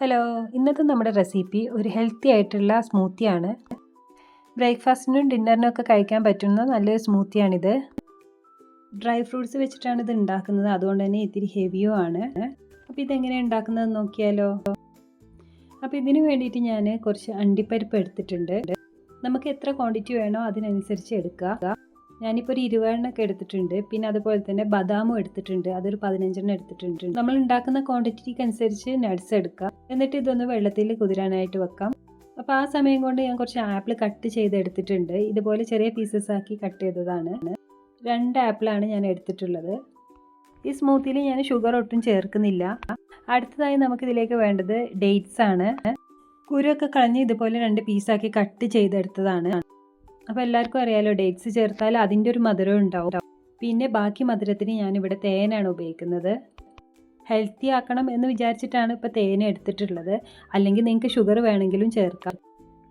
Hello ഇന്നത്തെ നമ്മുടെ recipe ഒരു ഹെൽത്തി ആയിട്ടുള്ള സ്മൂത്തിയാണ്. ബ്രേക്ക്ഫാസ്റ്റിനും ഡിന്നറിനും ഒക്കെ കഴിക്കാൻ പറ്റുന്ന നല്ലൊരു സ്മൂത്തിയാണിത്. ഡ്രൈ ഫ്രൂട്ട്സ് വെച്ചിട്ടാണ് ഇത് ഉണ്ടാക്കുന്നത്. അതുകൊണ്ട് തന്നെ ഇത്തിരി ഹെവിയോ ആണ്. അപ്പോൾ ഇതെങ്ങനെ ഉണ്ടാക്കുന്നത് നോക്കിയാലോ? അപ്പോൾ ഇതിന് വേണ്ടിയിട്ട് ഞാൻ കുറച്ച് അണ്ടിപ്പരിപ്പ് എടുത്തിട്ടുണ്ട്. നമുക്ക് എത്ര ക്വാണ്ടിറ്റി വേണോ അതിനനുസരിച്ച് എടുക്കുക ഞാനിപ്പോൾ ഒരു ഇരുപതെണ്ണൊക്കെ എടുത്തിട്ടുണ്ട്. പിന്നെ അതുപോലെ തന്നെ ബദാമും എടുത്തിട്ടുണ്ട്. അതൊരു പതിനഞ്ചെണ്ണം എടുത്തിട്ടുണ്ട്. നമ്മൾ ഉണ്ടാക്കുന്ന ക്വാണ്ടിറ്റിക്ക് അനുസരിച്ച് നട്സ് എടുക്കാം. എന്നിട്ട് ഇതൊന്ന് വെള്ളത്തിൽ കുതിരാനായിട്ട് വെക്കാം. അപ്പോൾ ആ സമയം കൊണ്ട് ഞാൻ കുറച്ച് ആപ്പിൾ കട്ട് ചെയ്ത് എടുത്തിട്ടുണ്ട് ഇതുപോലെ ചെറിയ പീസസ് ആക്കി കട്ട് ചെയ്തതാണ്. രണ്ട് ആപ്പിളാണ് ഞാൻ എടുത്തിട്ടുള്ളത്. ഈ സ്മൂത്തിയിൽ ഞാൻ ഷുഗർ ഒട്ടും ചേർക്കുന്നില്ല. അടുത്തതായി നമുക്കിതിലേക്ക് വേണ്ടത് ഡേറ്റ്സ് ആണ്. കുരുവൊക്കെ കളഞ്ഞ് ഇതുപോലെ രണ്ട് പീസാക്കി കട്ട് ചെയ്തെടുത്തതാണ്. അപ്പോൾ എല്ലാവർക്കും അറിയാലോ ഡേറ്റ്സ് ചേർത്താൽ അതിന്റെ ഒരു മധുരം ഉണ്ടാവും. പിന്നെ ബാക്കി മധുരത്തിന് ഞാനിവിടെ തേനാണ് ഉപയോഗിക്കുന്നത്. ഹെൽത്തി ആക്കണം എന്ന് വിചാരിച്ചിട്ടാണ് ഇപ്പോൾ തേന എടുത്തിട്ടുള്ളത്. അല്ലെങ്കിൽ നിങ്ങൾക്ക് ഷുഗർ വേണമെങ്കിലും ചേർക്കാം.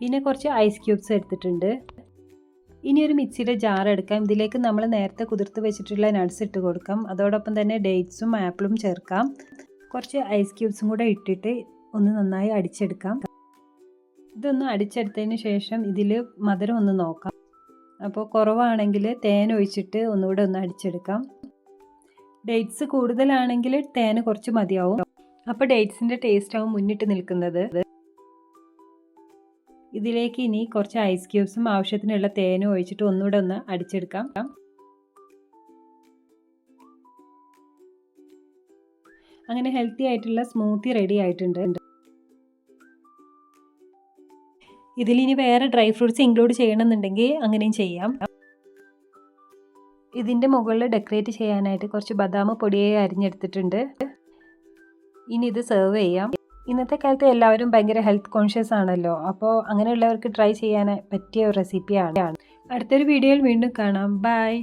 പിന്നെ കുറച്ച് ഐസ് ക്യൂബ്സ് എടുത്തിട്ടുണ്ട്. ഇനി ഒരു മിക്സിയുടെ ജാർ എടുക്കാം. ഇതിലേക്ക് നമ്മൾ നേരത്തെ കുതിർത്ത് വെച്ചിട്ടുള്ള നട്ട്സ് ഇട്ട് കൊടുക്കാം. അതോടൊപ്പം തന്നെ ഡേറ്റ്സും ആപ്പിളും ചേർക്കാം. കുറച്ച് ഐസ് ക്യൂബ്സും കൂടെ ഇട്ടിട്ട് ഒന്ന് നന്നായി അടിച്ചെടുക്കാം. ഇതൊന്ന് അടിച്ചെടുത്തതിന് ശേഷം ഇതിൽ മധുരം ഒന്ന് നോക്കാം. അപ്പോൾ കുറവാണെങ്കിൽ തേൻ ഒഴിച്ചിട്ട് ഒന്നുകൂടെ ഒന്ന് അടിച്ചെടുക്കാം. ഡേറ്റ്സ് കൂടുതലാണെങ്കിൽ തേൻ കുറച്ച് മതിയാവും. അപ്പോൾ ഡേറ്റ്സിന്റെ ടേസ്റ്റ് ആവും മുന്നിട്ട് നിൽക്കുന്നത്. ഇതിലേക്ക് ഇനി കുറച്ച് ഐസ് ക്യൂബ്സും ആവശ്യത്തിനുള്ള തേനും ഒഴിച്ചിട്ട് ഒന്നുകൂടെ ഒന്ന് അടിച്ചെടുക്കാം. അങ്ങനെ ഹെൽത്തി ആയിട്ടുള്ള സ്മൂത്തി റെഡി ആയിട്ടുണ്ട്. ഇതിലിനി വേറെ ഡ്രൈ ഫ്രൂട്ട്സ് ഇൻക്ലൂഡ് ചെയ്യണമെന്നുണ്ടെങ്കിൽ അങ്ങനെയും ചെയ്യാം. ഇതിന്റെ മുകളിൽ ഡെക്കറേറ്റ് ചെയ്യാനായിട്ട് കുറച്ച് ബദാം പൊടിയെ അരിഞ്ഞെടുത്തിട്ടുണ്ട്. ഇനി ഇത് സെർവ് ചെയ്യാം. ഇന്നത്തെ കാലത്ത് എല്ലാവരും ഭയങ്കര ഹെൽത്ത് കോൺഷ്യസ് ആണല്ലോ. അപ്പോൾ അങ്ങനെയുള്ളവർക്ക് ട്രൈ ചെയ്യാൻ പറ്റിയ ഒരു റെസിപ്പിയാണ്. അടുത്തൊരു വീഡിയോയിൽ വീണ്ടും കാണാം. ബൈ.